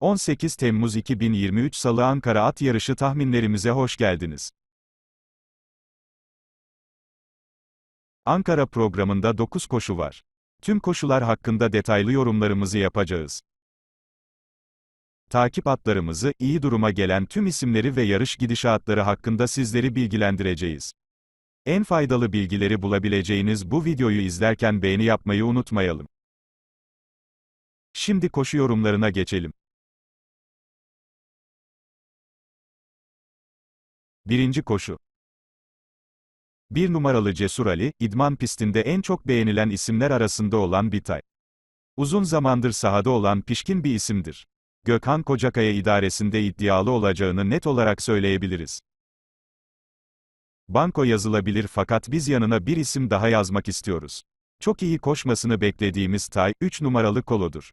18 Temmuz 2023 Salı Ankara At Yarışı tahminlerimize hoş geldiniz. Ankara programında 9 koşu var. Tüm koşular hakkında detaylı yorumlarımızı yapacağız. Takip atlarımızı, iyi duruma gelen tüm isimleri ve yarış gidişatları hakkında sizleri bilgilendireceğiz. En faydalı bilgileri bulabileceğiniz bu videoyu izlerken beğeni yapmayı unutmayalım. Şimdi koşu yorumlarına geçelim. Birinci koşu. Bir numaralı Cesur Ali, idman pistinde en çok beğenilen isimler arasında olan Bitay. Uzun zamandır sahada olan pişkin bir isimdir. Gökhan Kocakaya idaresinde iddialı olacağını net olarak söyleyebiliriz. Banko yazılabilir fakat biz yanına bir isim daha yazmak istiyoruz. Çok iyi koşmasını beklediğimiz Tay, 3 numaralı Kolo'dur.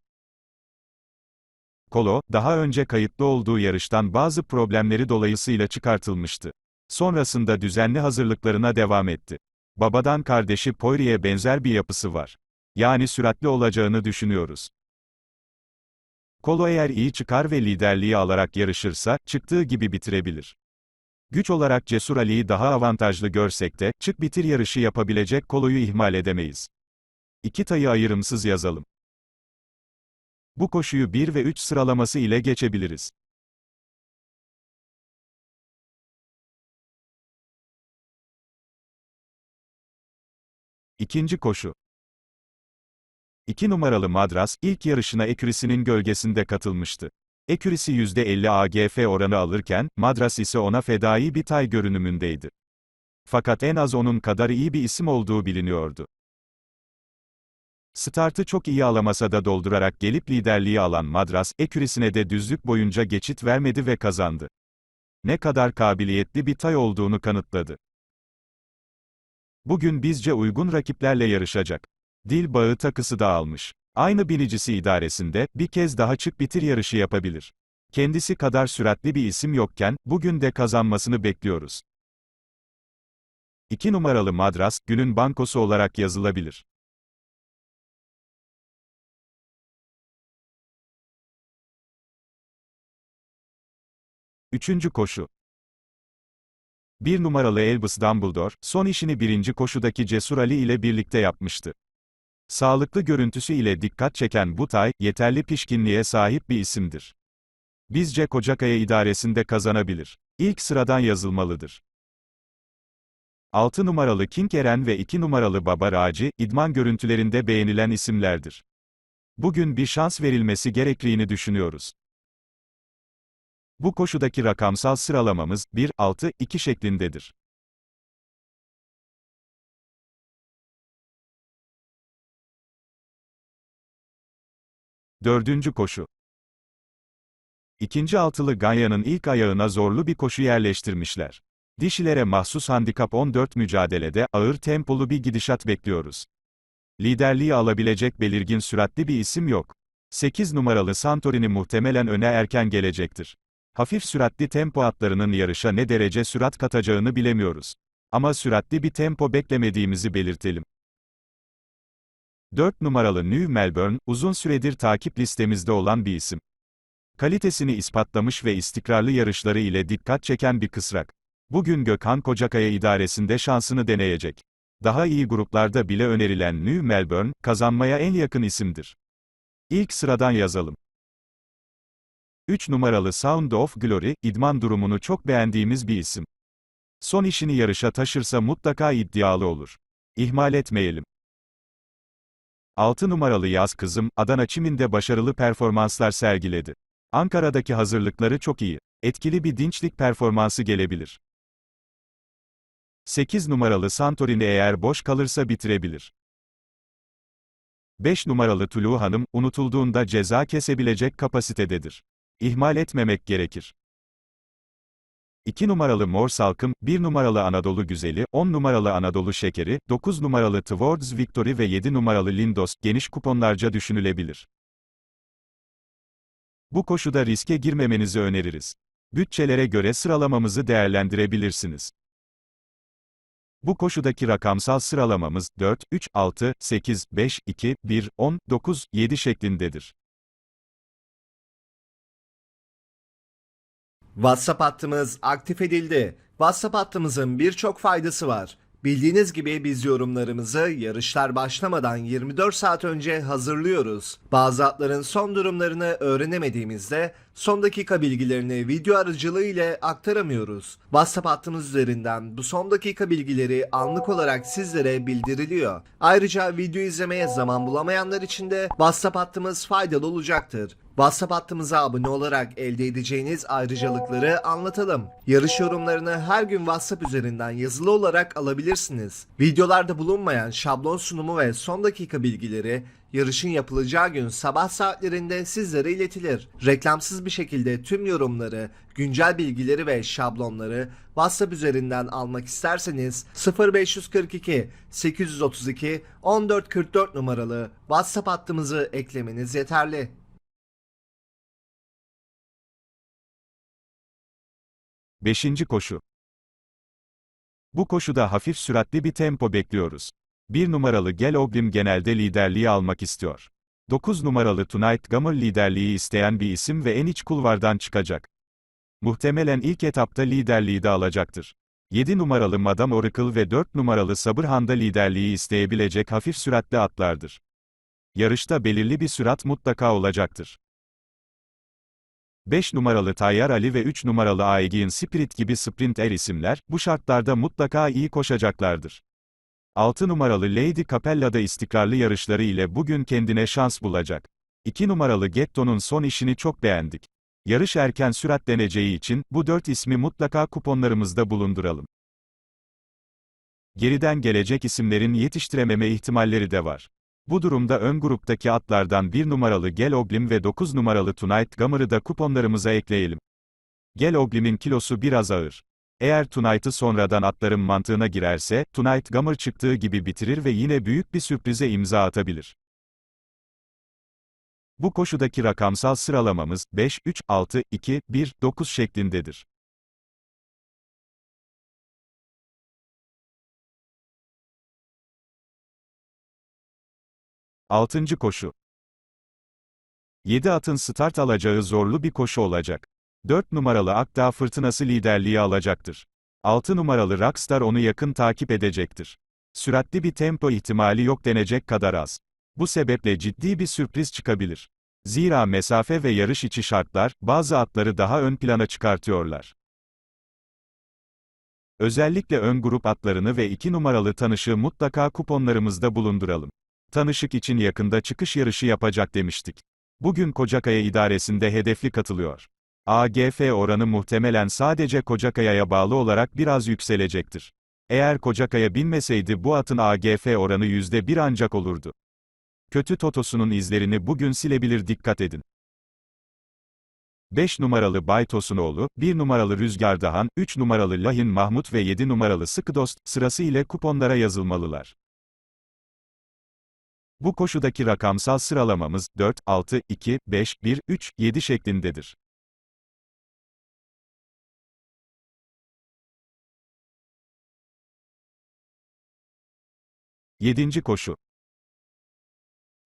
Kolo, daha önce kayıtlı olduğu yarıştan bazı problemleri dolayısıyla çıkartılmıştı. Sonrasında düzenli hazırlıklarına devam etti. Babadan kardeşi Poiri'ye benzer bir yapısı var. Yani süratli olacağını düşünüyoruz. Kolo eğer iyi çıkar ve liderliği alarak yarışırsa, çıktığı gibi bitirebilir. Güç olarak Cesur Ali'yi daha avantajlı görsek de, çık bitir yarışı yapabilecek Kolo'yu ihmal edemeyiz. İki tayı ayrımsız yazalım. Bu koşuyu 1 ve 3 sıralaması ile geçebiliriz. İkinci koşu. 2 numaralı Madras, ilk yarışına Ekürisi'nin gölgesinde katılmıştı. Ekürisi %50 AGF oranı alırken, Madras ise ona fedai bir tay görünümündeydi. Fakat en az onun kadar iyi bir isim olduğu biliniyordu. Startı çok iyi alamasa da doldurarak gelip liderliği alan Madras, Ekürisine de düzlük boyunca geçit vermedi ve kazandı. Ne kadar kabiliyetli bir tay olduğunu kanıtladı. Bugün bizce uygun rakiplerle yarışacak. Dil bağı takısı da almış. Aynı binicisi idaresinde, bir kez daha çık bitir yarışı yapabilir. Kendisi kadar süratli bir isim yokken, bugün de kazanmasını bekliyoruz. 2 numaralı Madras, günün bankosu olarak yazılabilir. Üçüncü koşu. Bir numaralı Albus Dumbledore, son işini birinci koşudaki Cesur Ali ile birlikte yapmıştı. Sağlıklı görüntüsü ile dikkat çeken bu tay, yeterli pişkinliğe sahip bir isimdir. Bizce Kocakaya idaresinde kazanabilir. İlk sıradan yazılmalıdır. 6 numaralı King Eren ve 2 numaralı Baba Raci, idman görüntülerinde beğenilen isimlerdir. Bugün bir şans verilmesi gerektiğini düşünüyoruz. Bu koşudaki rakamsal sıralamamız 1 6 2 şeklindedir. Dördüncü koşu. İkinci altılı Ganya'nın ilk ayağına zorlu bir koşu yerleştirmişler. Dişilere mahsus handikap 14 mücadelede ağır tempolu bir gidişat bekliyoruz. Liderliği alabilecek belirgin süratli bir isim yok. 8 numaralı Santorini muhtemelen öne erken gelecektir. Hafif süratli tempo atlarının yarışa ne derece sürat katacağını bilemiyoruz. Ama süratli bir tempo beklemediğimizi belirtelim. 4 numaralı New Melbourne, uzun süredir takip listemizde olan bir isim. Kalitesini ispatlamış ve istikrarlı yarışları ile dikkat çeken bir kısrak. Bugün Gökhan Kocakaya idaresinde şansını deneyecek. Daha iyi gruplarda bile önerilen New Melbourne, kazanmaya en yakın isimdir. İlk sıradan yazalım. 3 numaralı Sound of Glory, idman durumunu çok beğendiğimiz bir isim. Son işini yarışa taşırsa mutlaka iddialı olur. İhmal etmeyelim. 6 numaralı Yaz Kızım, Adana Çimin'de başarılı performanslar sergiledi. Ankara'daki hazırlıkları çok iyi. Etkili bir dinçlik performansı gelebilir. 8 numaralı Santorini eğer boş kalırsa bitirebilir. 5 numaralı Tulu Hanım, unutulduğunda ceza kesebilecek kapasitededir. İhmal etmemek gerekir. 2 numaralı Mor Salkım, 1 numaralı Anadolu Güzeli, 10 numaralı Anadolu Şekeri, 9 numaralı Towards Victory ve 7 numaralı Lindos, geniş kuponlarca düşünülebilir. Bu koşuda riske girmemenizi öneririz. Bütçelere göre sıralamamızı değerlendirebilirsiniz. Bu koşudaki rakamsal sıralamamız 4, 3, 6, 8, 5, 2, 1, 10, 9, 7 şeklindedir. WhatsApp hattımız aktif edildi. WhatsApp hattımızın birçok faydası var. Bildiğiniz gibi biz yorumlarımızı yarışlar başlamadan 24 saat önce hazırlıyoruz. Bazı atların son durumlarını öğrenemediğimizde son dakika bilgilerini video aracılığı ile aktaramıyoruz. WhatsApp hattımız üzerinden bu son dakika bilgileri anlık olarak sizlere bildiriliyor. Ayrıca video izlemeye zaman bulamayanlar için de WhatsApp hattımız faydalı olacaktır. WhatsApp hattımıza abone olarak elde edeceğiniz ayrıcalıkları anlatalım. Yarış yorumlarını her gün WhatsApp üzerinden yazılı olarak alabilirsiniz. Videolarda bulunmayan şablon sunumu ve son dakika bilgileri yarışın yapılacağı gün sabah saatlerinde sizlere iletilir. Reklamsız bir şekilde tüm yorumları, güncel bilgileri ve şablonları WhatsApp üzerinden almak isterseniz 0542 832 1444 numaralı WhatsApp hattımızı eklemeniz yeterli. Beşinci koşu. Bu koşuda hafif süratli bir tempo bekliyoruz. 1 numaralı Gel Oglim genelde liderliği almak istiyor. 9 numaralı Tonight Gamer liderliği isteyen bir isim ve en iç kulvardan çıkacak. Muhtemelen ilk etapta liderliği de alacaktır. 7 numaralı Madame Oracle ve 4 numaralı Sabırhan'da liderliği isteyebilecek hafif süratli atlardır. Yarışta belirli bir sürat mutlaka olacaktır. 5 numaralı Tayyar Ali ve 3 numaralı Aegin Spirit gibi sprint er isimler, bu şartlarda mutlaka iyi koşacaklardır. 6 numaralı Lady Capella da istikrarlı yarışları ile bugün kendine şans bulacak. 2 numaralı Getto'nun son işini çok beğendik. Yarış erken süratleneceği için, bu 4 ismi mutlaka kuponlarımızda bulunduralım. Geriden gelecek isimlerin yetiştirememe ihtimalleri de var. Bu durumda ön gruptaki atlardan 1 numaralı Gel Oglim ve 9 numaralı Tonight Gamer'ı da kuponlarımıza ekleyelim. Gel Oglim'in kilosu biraz ağır. Eğer Tonight'ı sonradan atların mantığına girerse, Tonight Gamer çıktığı gibi bitirir ve yine büyük bir sürprize imza atabilir. Bu koşudaki rakamsal sıralamamız 5, 3, 6, 2, 1, 9 şeklindedir. Altıncı koşu. 7 atın start alacağı zorlu bir koşu olacak. 4 numaralı Akdağ Fırtınası liderliği alacaktır. 6 numaralı Rockstar onu yakın takip edecektir. Süratli bir tempo ihtimali yok denecek kadar az. Bu sebeple ciddi bir sürpriz çıkabilir. Zira mesafe ve yarış içi şartlar, bazı atları daha ön plana çıkartıyorlar. Özellikle ön grup atlarını ve 2 numaralı tanışı mutlaka kuponlarımızda bulunduralım. Tanışık için yakında çıkış yarışı yapacak demiştik. Bugün Kocakaya idaresinde hedefli katılıyor. AGF oranı muhtemelen sadece Kocakaya'ya bağlı olarak biraz yükselecektir. Eğer Kocakaya binmeseydi bu atın AGF oranı %1 ancak olurdu. Kötü totosunun izlerini bugün silebilir dikkat edin. 5 numaralı Bay Tosunoğlu, 1 numaralı Rüzgar Dahan, 3 numaralı Lahin Mahmut ve 7 numaralı Sıkı Dost, sırası ile kuponlara yazılmalılar. Bu koşudaki rakamsal sıralamamız 4, 6, 2, 5, 1, 3, 7 şeklindedir. Yedinci koşu.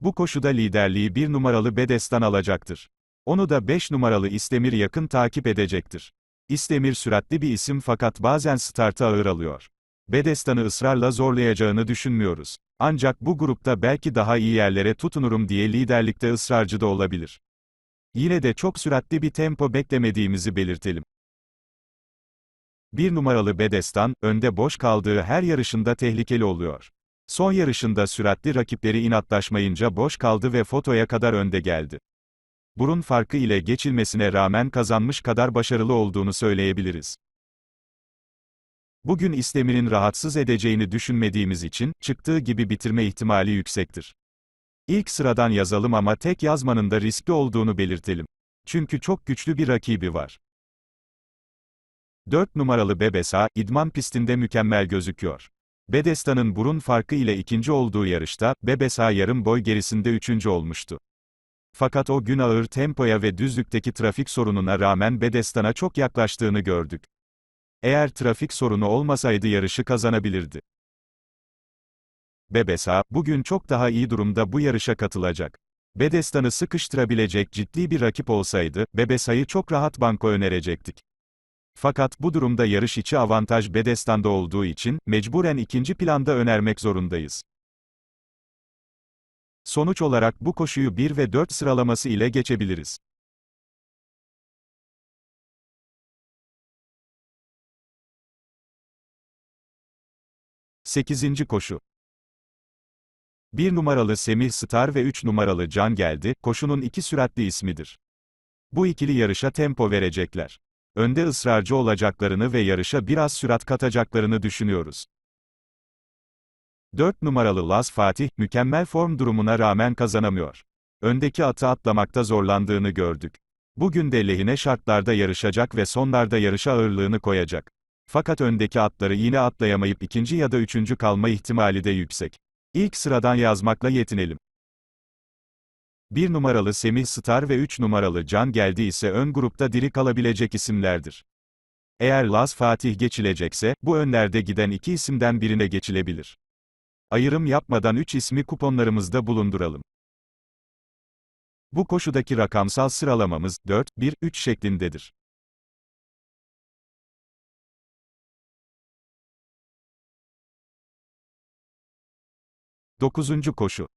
Bu koşuda liderliği bir numaralı Bedestan alacaktır. Onu da 5 numaralı İstemir yakın takip edecektir. İstemir süratli bir isim fakat bazen startı ağır alıyor. Bedestan'ı ısrarla zorlayacağını düşünmüyoruz. Ancak bu grupta belki daha iyi yerlere tutunurum diye liderlikte ısrarcı da olabilir. Yine de çok süratli bir tempo beklemediğimizi belirtelim. Bir numaralı Bedestan, önde boş kaldığı her yarışında tehlikeli oluyor. Son yarışında süratli rakipleri inatlaşmayınca boş kaldı ve fotoya kadar önde geldi. Burun farkı ile geçilmesine rağmen kazanmış kadar başarılı olduğunu söyleyebiliriz. Bugün İstemir'in rahatsız edeceğini düşünmediğimiz için, çıktığı gibi bitirme ihtimali yüksektir. İlk sıradan yazalım ama tek yazmanın da riskli olduğunu belirtelim. Çünkü çok güçlü bir rakibi var. 4 numaralı Bebesa, idman pistinde mükemmel gözüküyor. Bedestan'ın burun farkı ile ikinci olduğu yarışta, Bebesa yarım boy gerisinde üçüncü olmuştu. Fakat o gün ağır tempoya ve düzlükteki trafik sorununa rağmen Bedestan'a çok yaklaştığını gördük. Eğer trafik sorunu olmasaydı yarışı kazanabilirdi. Bebesa, bugün çok daha iyi durumda bu yarışa katılacak. Bedestan'ı sıkıştırabilecek ciddi bir rakip olsaydı, Bebesa'yı çok rahat banko önerecektik. Fakat bu durumda yarış içi avantaj Bedestan'da olduğu için, mecburen ikinci planda önermek zorundayız. Sonuç olarak bu koşuyu 1 ve 4 sıralaması ile geçebiliriz. Sekizinci koşu. 1 numaralı Semih Star ve 3 numaralı Can geldi, koşunun iki süratli ismidir. Bu ikili yarışa tempo verecekler. Önde ısrarcı olacaklarını ve yarışa biraz sürat katacaklarını düşünüyoruz. 4 numaralı Laz Fatih, mükemmel form durumuna rağmen kazanamıyor. Öndeki atı atlamakta zorlandığını gördük. Bugün de lehine şartlarda yarışacak ve sonlarda yarışa ağırlığını koyacak. Fakat öndeki atları yine atlayamayıp ikinci ya da üçüncü kalma ihtimali de yüksek. İlk sıradan yazmakla yetinelim. 1 numaralı Semih Star ve 3 numaralı Can geldi ise ön grupta diri kalabilecek isimlerdir. Eğer Laz Fatih geçilecekse, bu önlerde giden iki isimden birine geçilebilir. Ayrım yapmadan 3 ismi kuponlarımızda bulunduralım. Bu koşudaki rakamsal sıralamamız 4, 1, 3 şeklindedir. Dokuzuncu koşu.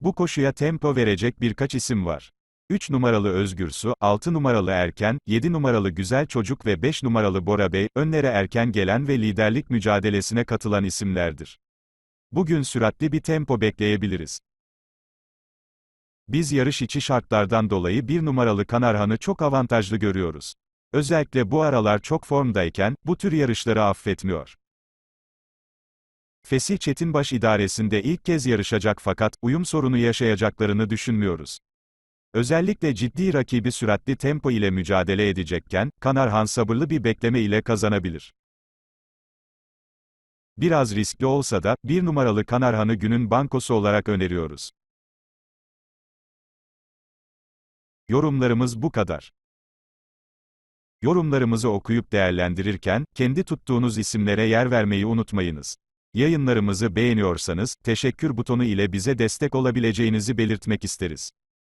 Bu koşuya tempo verecek birkaç isim var. 3 numaralı Özgür Su, 6 numaralı Erken, 7 numaralı Güzel Çocuk ve 5 numaralı Bora Bey, önlere erken gelen ve liderlik mücadelesine katılan isimlerdir. Bugün süratli bir tempo bekleyebiliriz. Biz yarış içi şartlardan dolayı 1 numaralı Kanarhan'ı çok avantajlı görüyoruz. Özellikle bu aralar çok formdayken, bu tür yarışları affetmiyor. Fesih Çetinbaş idaresinde ilk kez yarışacak fakat, uyum sorunu yaşayacaklarını düşünmüyoruz. Özellikle ciddi rakibi süratli tempo ile mücadele edecekken, Kanarhan sabırlı bir bekleme ile kazanabilir. Biraz riskli olsa da, bir numaralı Kanarhan'ı günün bankosu olarak öneriyoruz. Yorumlarımız bu kadar. Yorumlarımızı okuyup değerlendirirken, kendi tuttuğunuz isimlere yer vermeyi unutmayınız. Yayınlarımızı beğeniyorsanız, teşekkür butonu ile bize destek olabileceğinizi belirtmek isteriz.